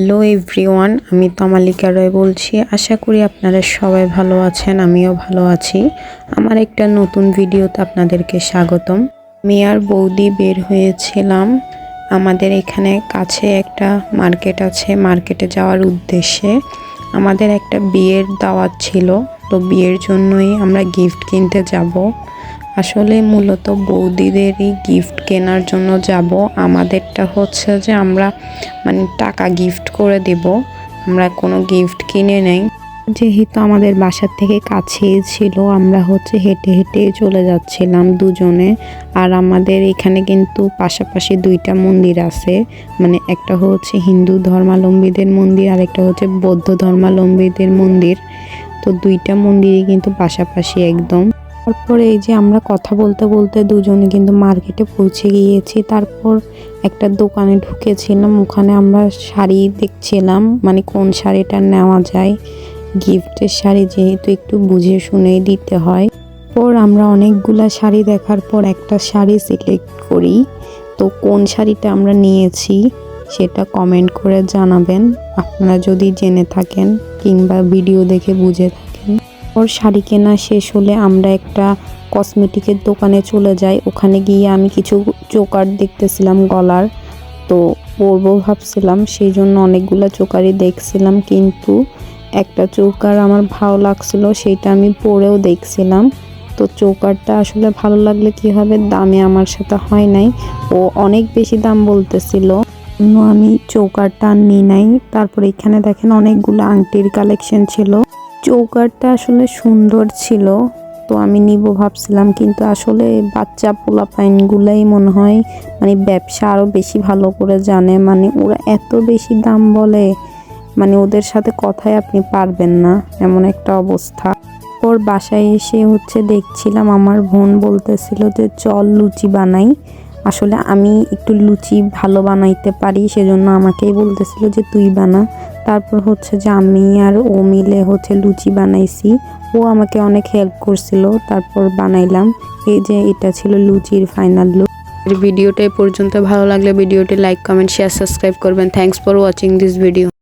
Hello everyone আমি তমালিকা রয় বলছি। আশা করি আপনারা সবাই ভালো আছেন, আমিও ভালো আছি। আমার একটা নতুন ভিডিওতে আপনাদেরকে স্বাগতম। মেয়ার বৌদি বের হয়েছিলাম। আমাদের এখানে কাছে একটা মার্কেট আছে, মার্কেটে যাওয়ার উদ্দেশ্যে। আমাদের একটা বিয়ের দাওয়াত ছিল, তো বিয়ের জন্যই আমরা গিফট কিনতে যাব। আসলে মূলত বৌদিদেরই গিফট কেনার জন্য যাব। আমাদেরটা হচ্ছে যে আমরা মানে টাকা গিফট করে দেব। আমরা কোনো গিফট কিনে নেই। যেহেতু আমাদের বাসার থেকে কাছেই ছিল, আমরা হচ্ছে হেঁটে হেঁটে চলে যাচ্ছিলাম দুজনে। আর আমাদের এখানে কিন্তু পাশাপাশি দুইটা মন্দির আছে। মানে একটা হচ্ছে হিন্দু ধর্মাবলম্বীদের মন্দির, আর একটা হচ্ছে বৌদ্ধ ধর্মাবলম্বীদের মন্দির। তো দুইটা মন্দিরই কিন্তু পাশাপাশি একদম। তারপরে এই যে আমরা কথা বলতে বলতে দুজনে কিন্তু মার্কেটে পৌঁছে গিয়েছি। তারপর একটা দোকানে ঢুকেছিলাম। ওখানে আমরা শাড়ি দেখছিলাম মানে কোন শাড়িটা নেওয়া যায়। গিফটের শাড়ি যেহেতু একটু বুঝে শুনেই দিতে হয়। পর আমরা অনেকগুলা শাড়ি দেখার পর একটা শাড়ি সিলেক্ট করি। তো কোন শাড়িটা আমরা নিয়েছি সেটা কমেন্ট করে জানাবেন। আপনারা যদি জেনে থাকেন কিংবা ভিডিও দেখে বুঝে থাকেন ওর শাড়ি কেনা শেষ হলে আমরা একটা কসমেটিকের দোকানে চলে যাই। ওখানে গিয়ে আমি কিছু চোকার দেখতেছিলাম গলার। তো পরবো ভাবছিলাম, সেই জন্য অনেকগুলো চোকারই দেখছিলাম। কিন্তু একটা চৌকার আমার ভালো লাগছিল সেটা আমি পরেও দেখছিলাম। তো চৌকারটা আসলে ভালো লাগলে কি হবে, দামে আমার সাথে হয় নাই। ও অনেক বেশি দাম বলতেছিল। আমি চৌকারটা নিই নাই। তারপর এখানে দেখেন অনেকগুলো আংটির কালেকশন ছিল। চৌকারটা আসলে সুন্দর ছিল, তো আমি নিব ভাবছিলাম, কিন্তু আসলে বাচ্চা পোলা পাইনগুলাই মনে হয় মানে ব্যবসা আরও বেশি ভালো করে জানে মানে ওরা এত বেশি দাম বলে মানে ওদের সাথে কথাই আপনি পারবেন না, এমন একটা অবস্থা। ওর বাসায় এসে হচ্ছে দেখছিলাম, আমার বোন বলতেছিল যে, চল লুচি বানাই। আসলে আমি একটু লুচি ভালো বানাইতে পারি, সেজন্য আমাকেই বলতেছিল যে তুই বানা। তারপর হচ্ছে যে আমি আর ও মিলে হচ্ছে লুচি বানাইছি। ও আমাকে অনেক হেল্প করছিল, তারপর বানাইলাম। এই যে এটা ছিল লুচির ফাইনাল লুক ভিডিওটা পর্যন্ত। ভালো লাগলে ভিডিওটি লাইক কমেন্ট শেয়ার সাবস্ক্রাইব করবেন। Thanks for watching this video